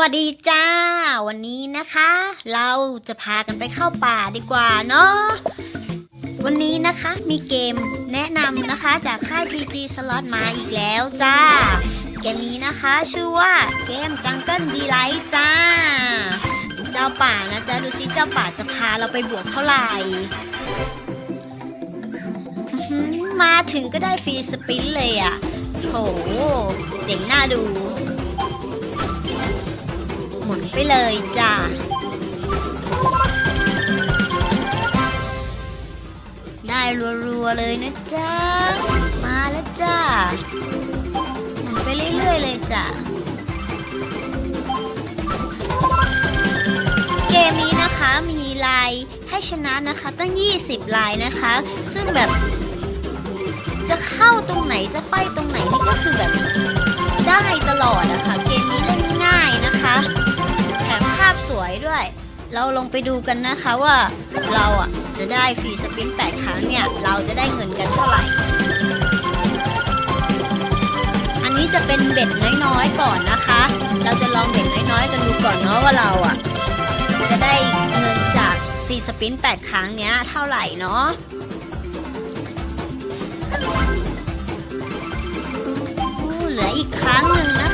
วัสดีจ้า วันนี้นะคะ เราจะพากันไปเข้าป่าดีกว่าเนาะวันนี้นะคะมีเกมแนะนำนะคะจากค่าย PG Slot มาอีกแล้วจ้า เกมนี้นะคะชื่อว่าเกม Jungle Delight จ้า เจ้าป่านะจ๊ะ ดูซิเจ้าป่าจะพาเราไปบวกเท่าไหร่มาถึงก็ได้ฟรีสปินเลยอะ่ะโหเจ๋งน่าดู มุนไปเลยจ้าได้รัวๆเลยนะจ๊ะ มาแล้วจ้าหมุนไปเรื่อยๆเลยจ้ะ เกมนี้นะคะมีลายให้ชนะนะคะ ตั้ง 20 ลายนะคะ ซึ่งแบบจะเข้าตรงไหนจะไขว้ตรงไหนนี่ก็คือแบบได้ตลอด ยด้วย เราลงไปดูกันนะคะว่า เราอะจะได้ฟรีสปิน8ครั้งเนี่ย เราจะได้เงินกันเท่าไหร่ อันนี้จะเป็นเบ็ดน้อยๆก่อนนะคะ เราจะลองเบ็ดน้อยๆกันดูก่อนเนาะว่าเราอะจะได้เงินจากฟรีสปิน8ครั้งเนี้ยเท่าไหร่เนาะเหลืออีกครั้งหนึ่งนะ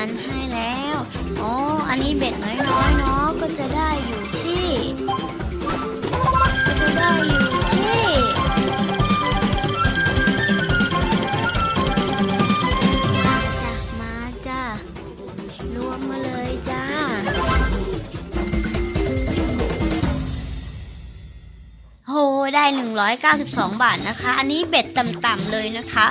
ันให้แล้วอ๋ออันนี้เบ็ดน้อยๆเนาะ ก็จะได้อยู่ที่ ได้ 192 บาทนะคะ อันนี้เบ็ดต่ำๆเลยนะคะ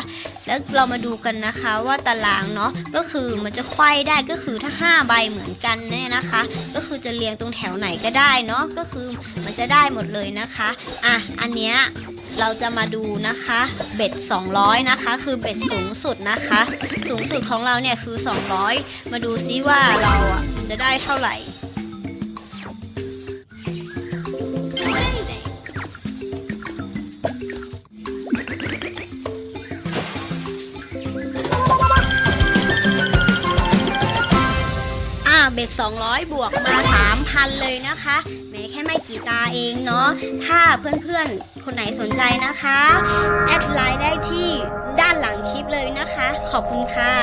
แล้วเรามาดูกันนะคะว่าตารางเนาะก็คือมันจะไขว้ได้ก็คือถ้า 5 ใบเหมือนกันเนี่ยนะคะ ก็คือจะเรียงตรงแถวไหนก็ได้เนาะก็คือมันจะได้หมดเลยนะคะอะอันเนี้ยเราจะมาดูนะคะเบ็ด 200 นะคะ คือเบ็ดสูงสุดนะคะ สูงสุดของเราเนี่ยคือ 200 มาดูซิว่าเราจะได้เท่าไหร่ อ่าเบ็ด200 บวกมา 3,000 เลยนะคะแม้แค่ไม่กี่ตาเองเนาะถ้าเพื่อนๆ คนไหนสนใจนะคะ แอดไลน์ได้ที่ด้านหลังคลิปเลยนะคะ ขอบคุณค่ะ